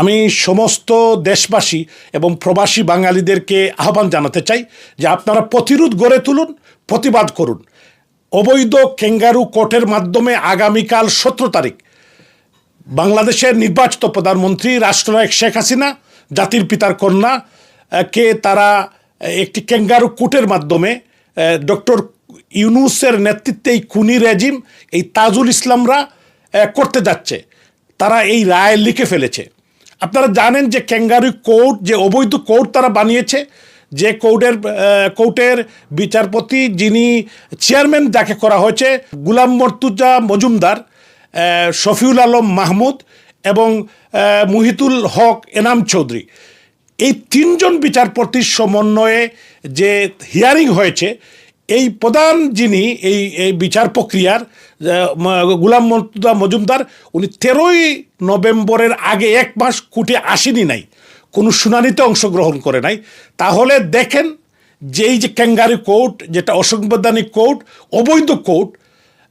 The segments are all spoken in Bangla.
আমি সমস্ত দেশবাসী এবং প্রবাসী বাঙালিদেরকে আহ্বান জানাতে চাই যে আপনারা প্রতিরোধ গড়ে তুলুন, প্রতিবাদ করুন। অবৈধ কেঙ্গারু কোর্টের মাধ্যমে আগামীকাল সতেরো তারিখ বাংলাদেশের নির্বাচিত প্রধানমন্ত্রী রাষ্ট্রনায়ক শেখ হাসিনা, জাতির পিতার কন্যা কে তারা একটি কেঙ্গারু কোর্টের মাধ্যমে ডক্টর ইউনুসের নেতৃত্বে এই খুনি রেজিম, এই তাজুল ইসলামরা করতে যাচ্ছে। তারা এই রায় লিখে ফেলেছে। আপনারা জানেন যে ক্যাঙ্গারু কোর্ট, যে অবৈধ কোর্ট তারা বানিয়েছে, যে কোর্টের কোর্টের বিচারপতি যিনি চেয়ারম্যান যাকে করা হয়েছে, গুলাম মর্তুজা মজুমদার শফিউল আলম মাহমুদ এবং মুহিতুল হক এনাম চৌধুরী। এই তিনজন বিচারপতির সমন্বয়ে যে হিয়ারিং হয়েছে এই প্রধান যিনি এই এই বিচার প্রক্রিয়ার গুলাম মর্তুজা মজুমদার, উনি তেরোই নভেম্বরের আগে এক মাস কুটে আসেনি নাই, কোনো শুনানিতে অংশগ্রহণ করে নাই। তাহলে দেখেন যে এই যে ক্যাঙ্গারি কোর্ট, যেটা অসংবিধানিক কোর্ট, অবৈধ কোর্ট,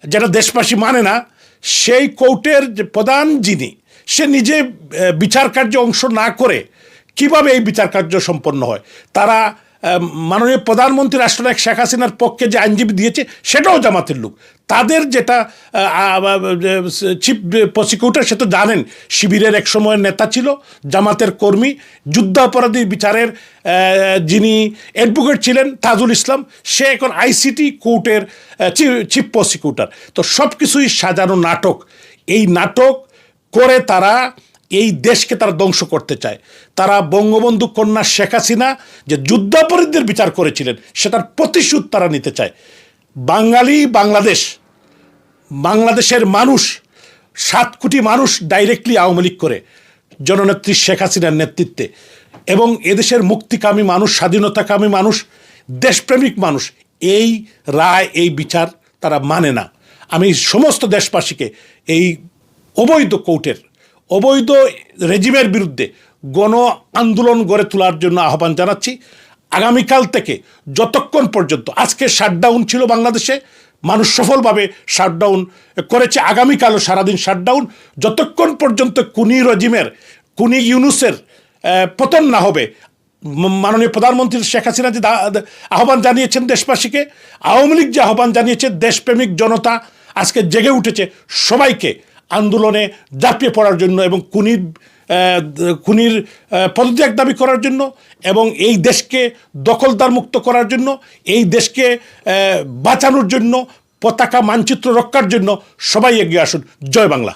যেটা দেশবাসী মানে না, সেই কোর্টের যে প্রধান যিনি, সে নিজে বিচার কার্যে অংশ না করে কীভাবে এই বিচার কার্য সম্পন্ন হয়? তারা মাননীয় প্রধানমন্ত্রী রাষ্ট্রনায়ক শেখ হাসিনার পক্ষে যে আইনজীবী দিয়েছে, সেটাও জামাতের লোক। তাদের যেটা চিফ প্রসিকিউটর সে তো জানেন, শিবিরের এক সময়ের নেতা ছিল, জামাতের কর্মী, যুদ্ধাপরাধী বিচারের যিনি অ্যাডভোকেট ছিলেন তাজুল ইসলাম, সে এখন আইসিটি কোর্টের চিফ প্রসিকিউটর। তো সব কিছুই সাজানো নাটক। এই নাটক করে তারা এই দেশকে তারা ধ্বংস করতে চায়। তারা বঙ্গবন্ধু কন্যা শেখ হাসিনা যে যুদ্ধাপরাধীদের বিচার করেছিলেন সেটার প্রতিশোধ তারা নিতে চায়। বাঙালি বাংলাদেশ, বাংলাদেশের মানুষ, সাত কোটি মানুষ ডাইরেক্টলি আওয়ামী লীগ করে, জননেত্রী শেখ হাসিনার নেতৃত্বে। এবং এদেশের মুক্তিকামী মানুষ, স্বাধীনতাকামী মানুষ, দেশপ্রেমিক মানুষ, এই রায়, এই বিচার তারা মানে না। আমি সমস্ত দেশবাসীকে এই অবৈধ কোর্টের অবৈধ রেজিমের বিরুদ্ধে গণ আন্দোলন গড়ে তোলার জন্য আহ্বান জানাচ্ছি। আগামীকাল থেকে যতক্ষণ পর্যন্ত আজকে শাটডাউন ছিল বাংলাদেশে, মানুষ সফলভাবে শাটডাউন করেছে। আগামীকালও সারাদিন শাটডাউন। যতক্ষণ পর্যন্ত কুনি রেজিমের কুনি ইউনুসের পতন না হবে মাননীয় প্রধানমন্ত্রী শেখ হাসিনা যে আহ্বান জানিয়েছেন দেশবাসীকে, আওয়ামী লীগ যে আহ্বান জানিয়েছে, দেশপ্রেমিক জনতা আজকে জেগে উঠেছে সবাইকে। আন্দোলনে ঝাঁপিয়ে পড়ার জন্য এবং কুনির খুনির পদত্যাগ দাবি করার জন্য এবং এই দেশকে দখলদার মুক্ত করার জন্য, এই দেশকে বাঁচানোর জন্য, পতাকা মানচিত্র রক্ষার জন্য সবাই এগিয়ে আসুন। জয় বাংলা।